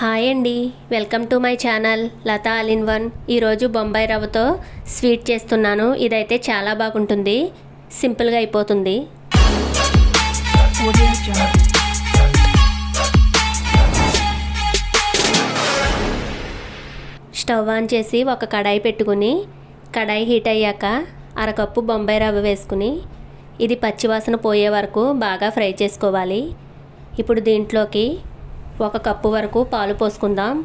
Hi అండి. Welcome to my channel Latha all in one. ఈరోజు బొంబాయి రవ్వతో స్వీట్ చేస్తున్నాను. ఇదైతే చాలా బాగుంటుంది. సింపుల్గా అయిపోతుంది. స్టవ్ ఆన్ చేసి ఒక కడాయి పెట్టుకుని కడాయి హీట్ అయ్యాక అరకప్పు బొంబాయి రవ్వ వేసుకుని ఇది పచ్చివాసన పోయే వరకు బాగా ఫ్రై చేసుకోవాలి. ఇప్పుడు దీంట్లోకి ఒక కప్పు వరకు పాలు పోసుకుందాం.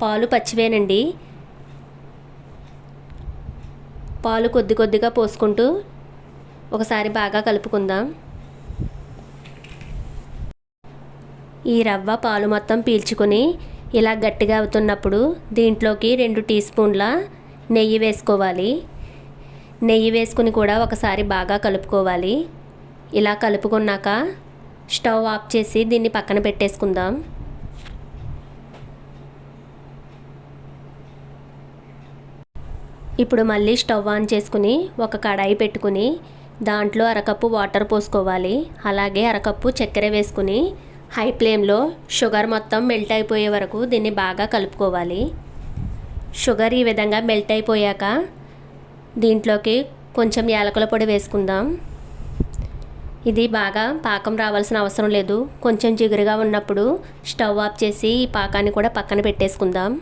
పాలు పచ్చివేనండి. పాలు కొద్ది కొద్దిగా పోసుకుంటూ ఒకసారి బాగా కలుపుకుందాం. ఈ రవ్వ పాలు మొత్తం పీల్చుకొని ఇలా గట్టిగా అవుతున్నప్పుడు దీంట్లోకి రెండు టీ స్పూన్ల నెయ్యి వేసుకోవాలి. నెయ్యి వేసుకుని కూడా ఒకసారి బాగా కలుపుకోవాలి. ఇలా కలుపుకున్నాక స్టవ్ ఆఫ్ చేసి దీన్ని పక్కన పెట్టేసుకుందాం. ఇప్పుడు మళ్ళీ స్టవ్ ఆన్ చేసుకుని ఒక కడాయి పెట్టుకుని దాంట్లో అరకప్పు వాటర్ పోసుకోవాలి. అలాగే అరకప్పు చక్కెర వేసుకుని హై ఫ్లేమ్లో షుగర్ మొత్తం మెల్ట్ అయిపోయే వరకు దీన్ని బాగా కలుపుకోవాలి. షుగర్ ఈ విధంగా మెల్ట్ అయిపోయాక దీంట్లోకి కొంచెం యాలకుల పొడి వేసుకుందాం. ఇది బాగా పాకం రావాల్సిన అవసరం లేదు. కొంచెం జిగురుగా ఉన్నప్పుడు స్టవ్ ఆఫ్ చేసి ఈ పాకాన్ని కూడా పక్కన పెట్టేసుకుందాం.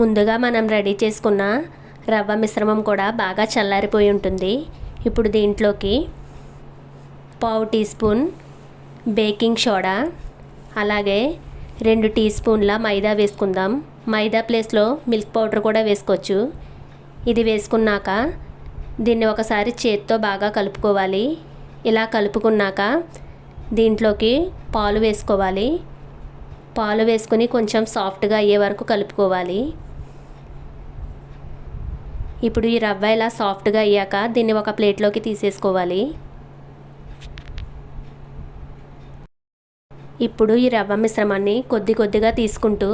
ముందుగా మనం రెడీ చేసుకున్న రవ్వ మిశ్రమం కూడా బాగా చల్లారిపోయి ఉంటుంది. ఇప్పుడు దీంట్లోకి పావు టీ స్పూన్ బేకింగ్ సోడా అలాగే రెండు టీ స్పూన్ల మైదా వేసుకుందాం. మైదా ప్లేస్లో మిల్క్ పౌడర్ కూడా వేసుకోవచ్చు. ఇది వేసుకున్నాక దీన్ని ఒకసారి చేత్తో బాగా కలుపుకోవాలి. ఇలా కలుపుకున్నాక దీంట్లోకి పాలు వేసుకోవాలి. పాలు వేసుకుని కొంచెం సాఫ్ట్గా అయ్యే వరకు కలుపుకోవాలి. ఇప్పుడు ఈ రవ్వ ఇలా సాఫ్ట్గా అయ్యాక దీన్ని ఒక ప్లేట్లోకి తీసేసుకోవాలి. ఇప్పుడు ఈ రవ్వ మిశ్రమాన్ని కొద్ది కొద్దిగా తీసుకుంటూ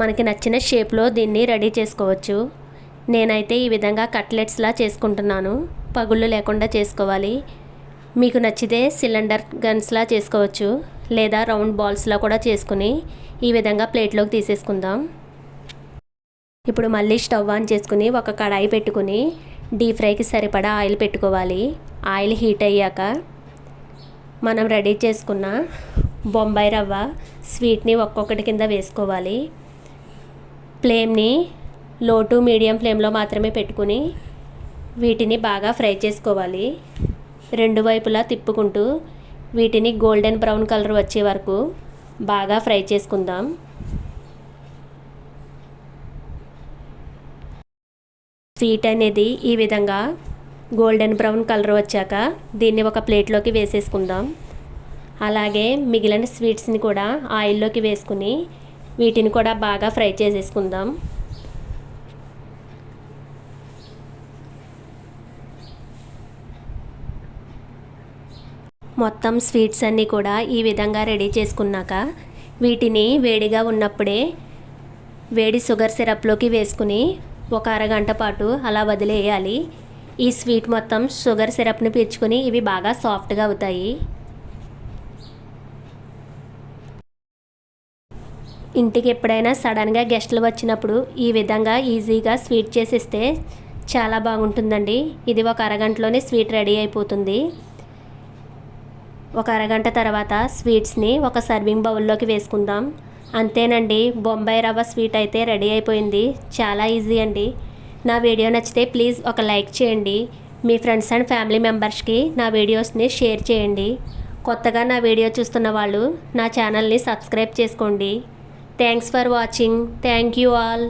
మనకి నచ్చిన షేప్లో దీన్ని రెడీ చేసుకోవచ్చు. నేనైతే ఈ విధంగా కట్లెట్స్లా చేసుకుంటున్నాను. పగుళ్ళు లేకుండా చేసుకోవాలి. మీకు నచ్చితే సిలిండర్ గన్స్లా చేసుకోవచ్చు. లేదా రౌండ్ బాల్స్లా కూడా చేసుకుని ఈ విధంగా ప్లేట్లోకి తీసేసుకుందాం. ఇప్పుడు మళ్ళీ స్టవ్ ఆన్ చేసుకుని ఒక కడాయి పెట్టుకుని డీప్ ఫ్రైకి సరిపడా ఆయిల్ పెట్టుకోవాలి. ఆయిల్ హీట్ అయ్యాక మనం రెడీ చేసుకున్న బొంబాయి రవ్వ స్వీట్ని ఒక్కొక్కటి కింద వేసుకోవాలి. ఫ్లేమ్ని లో టు మీడియం ఫ్లేమ్లో మాత్రమే పెట్టుకుని వీటిని బాగా ఫ్రై చేసుకోవాలి. రెండు వైపులా తిప్పుకుంటూ వీటిని గోల్డెన్ బ్రౌన్ కలర్ వచ్చే వరకు బాగా ఫ్రై చేసుకుందాం. స్వీట్ అనేది ఈ విధంగా గోల్డెన్ బ్రౌన్ కలర్ వచ్చాక దీన్ని ఒక ప్లేట్లోకి వేసేసుకుందాం. అలాగే మిగిలిన స్వీట్స్ని కూడా ఆయిల్లోకి వేసుకుని వీటిని కూడా బాగా ఫ్రై చేసేసుకుందాం. మొత్తం స్వీట్స్ అన్నీ కూడా ఈ విధంగా రెడీ చేసుకున్నాక వీటిని వేడిగా ఉన్నప్పుడే వేడి షుగర్ సిరప్లోకి వేసుకుని ఒక అరగంట పాటు అలా వదిలేయాలి. ఈ స్వీట్ మొత్తం షుగర్ సిరప్ని పీల్చుకొని ఇవి బాగా సాఫ్ట్గా అవుతాయి. ఇంటికి ఎప్పుడైనా సడన్గా గెస్ట్లు వచ్చినప్పుడు ఈ విధంగా ఈజీగా స్వీట్ చేసిస్తే చాలా బాగుంటుందండి. ఇది ఒక అరగంటలోనే స్వీట్ రెడీ అయిపోతుంది. ఒక అరగంట తర్వాత స్వీట్స్ని ఒక సర్వింగ్ బౌల్లోకి వేసుకుందాం. అంతేనండి బొంబాయి రవ్వ స్వీట్ అయితే రెడీ అయిపోయింది. చాలా ఈజీ అండి. నా వీడియో నచ్చితే ప్లీజ్ ఒక లైక్ చేయండి. మీ ఫ్రెండ్స్ అండ్ ఫ్యామిలీ మెంబర్స్కి నా వీడియోస్ని షేర్ చేయండి. కొత్తగా నా వీడియో చూస్తున్న వాళ్ళు నా ఛానల్ని సబ్స్క్రైబ్ చేసుకోండి. Thanks for watching. Thank you all.